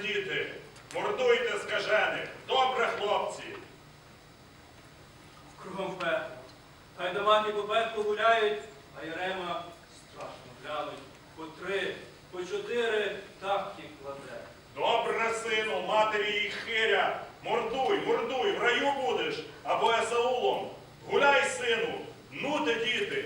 діти, мордуйте скажених. Добре, хлопці. Кругом пекло. Гайдамаки по пеклу гуляють, а Ярема страшно глянуть. По три, по чотири так їх кладе. Добре, сину, матері їх хиря. Мордуй, мордуй, в раю будеш або Есаулом. Гуляй, сину, ну те діти.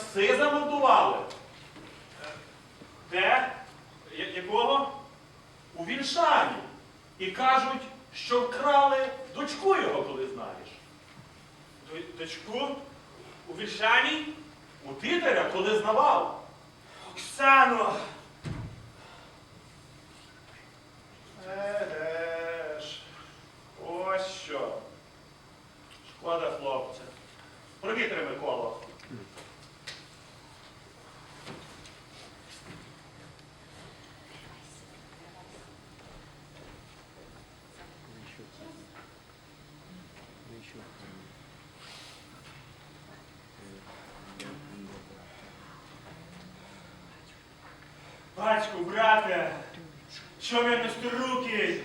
Пси замордували? де? Якого? У Вільшані. І кажуть, що вкрали дочку його, коли знаєш. Дочку? У Вільшані? У титаря, коли знавав. Оксано! Батьку, брате, що ви руки?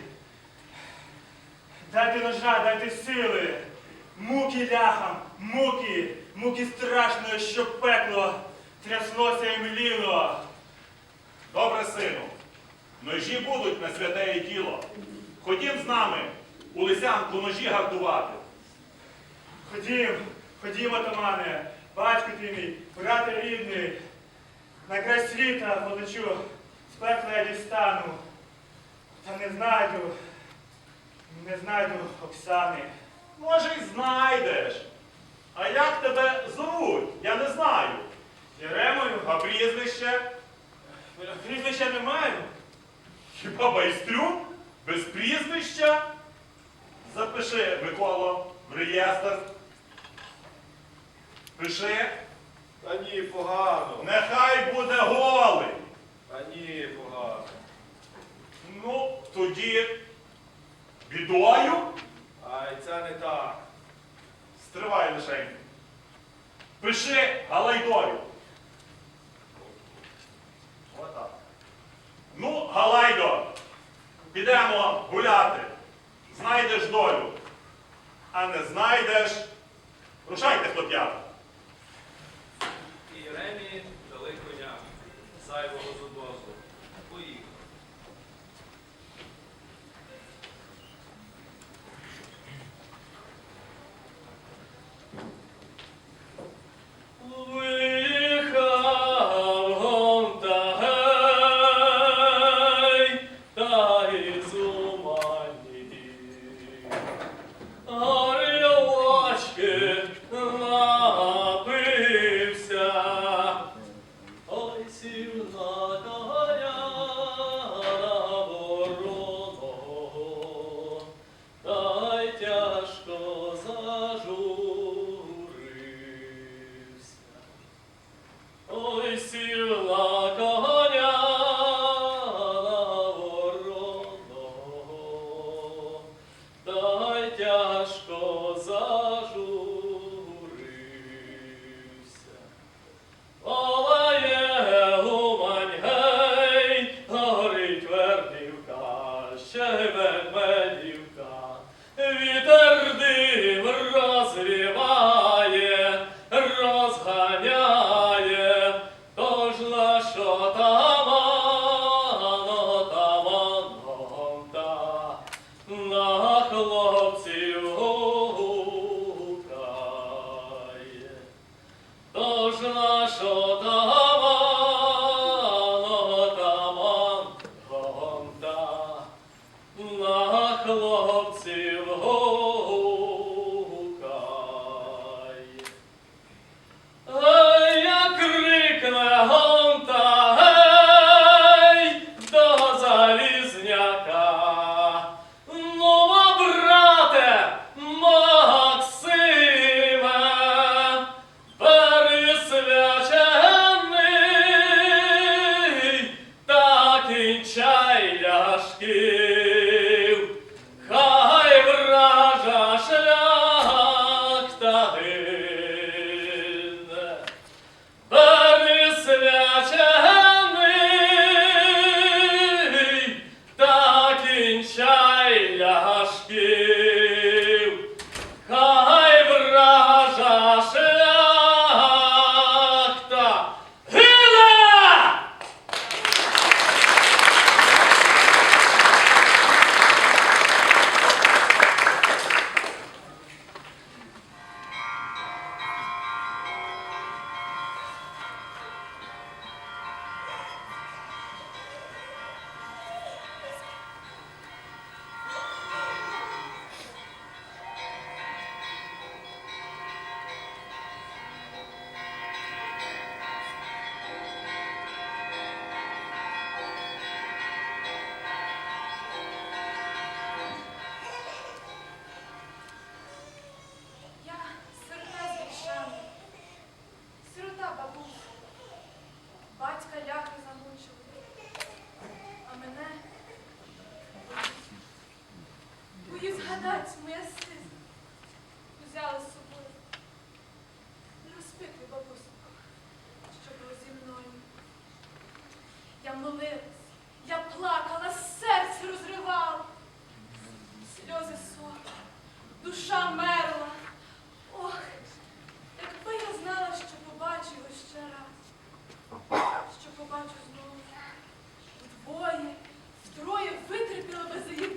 Дайте ножа, дайте сили. Муки ляхам, муки, муки страшної, що пекло тряслося і мліло. Добре, сину. Ножі будуть на святеє діло. Ходім з нами у лисянку ножі гартувати. Ходім, ходім, отамане, батько ти мій, брате рідний, на край світа полечу, з пекла я дістану. Та не знайду, не знайду Оксани. Може, й знайдеш. А як тебе зовуть? Я не знаю. Єремою, А прізвище? прізвища не маю. Хіба байстрюк? Без прізвища? Запиши, Миколо, в реєстр. Пиши. Та ні, погано. Нехай буде голий. Та ні, погано. Ну, тоді бідою Ай, це не так. стривай лишень. Пиши Галайдою. Отак. Ну, Галайдо, підемо гуляти. Знайдеш долю. А не знайдеш. Рушайте, хлоп'ята. Зайвого зубозу. Поїхали. Поїхав. Виїхав наша. Благодать моя сина взяла з собою. не Розпити, бабусенько, що було зі мною. Я молилась, я плакала, серце розривала, сльози сором, душа мерла. Ох, якби я знала, що побачу його ще раз, що побачу знову. Вдвоє, втроє витерпіла би за її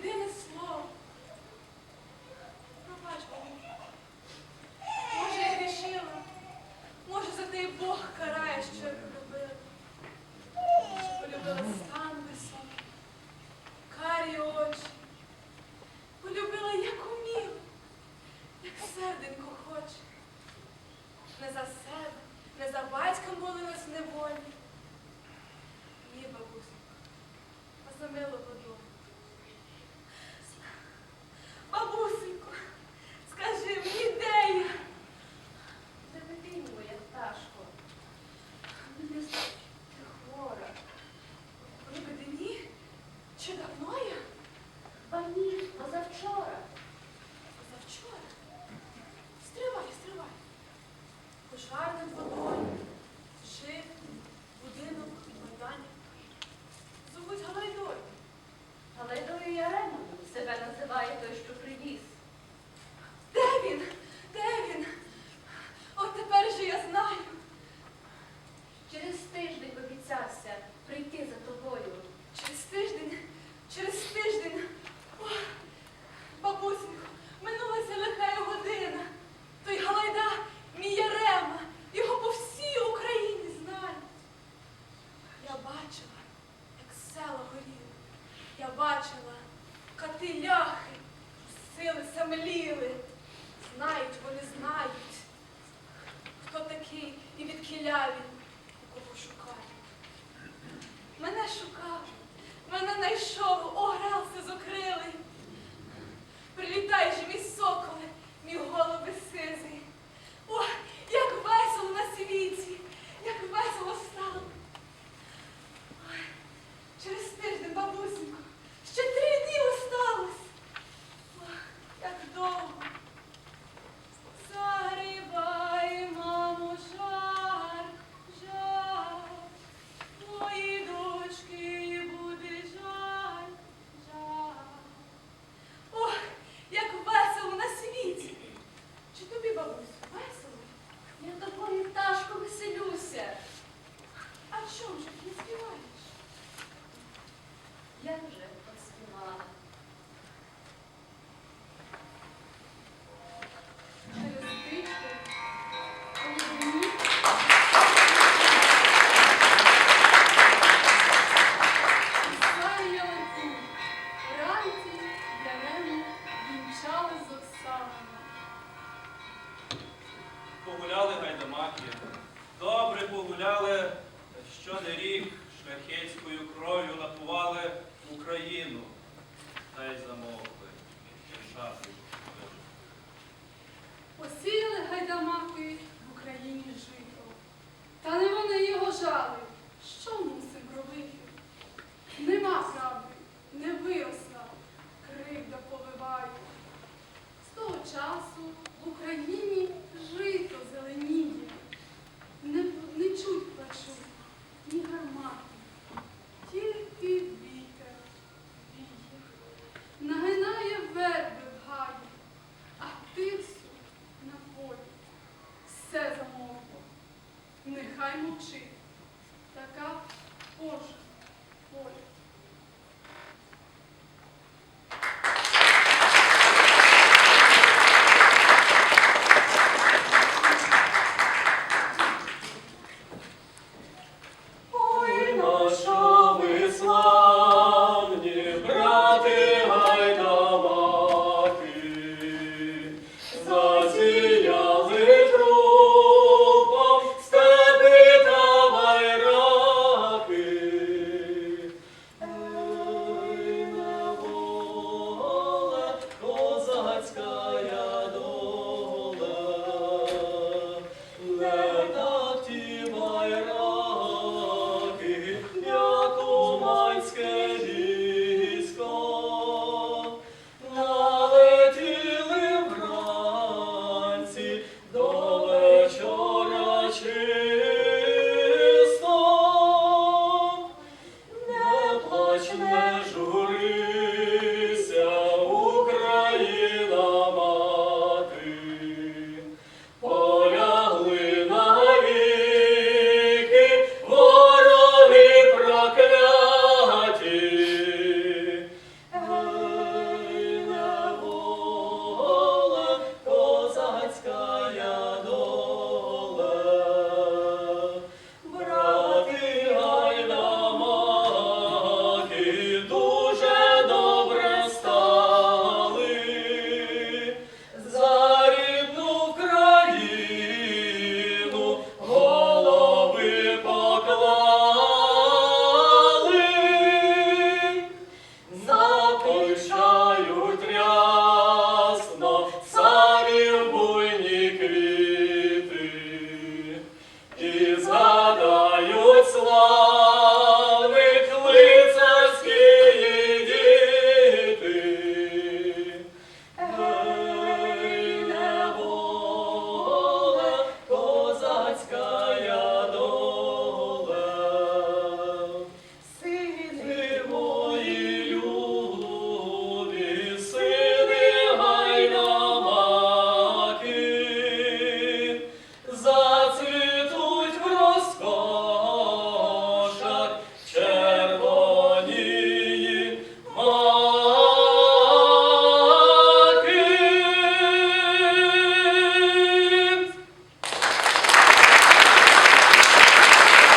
мати в Україні жито. Та не вони його жали. Що мусим робити? Нема правди, не виросла, кривда повиває. З того часу в Україні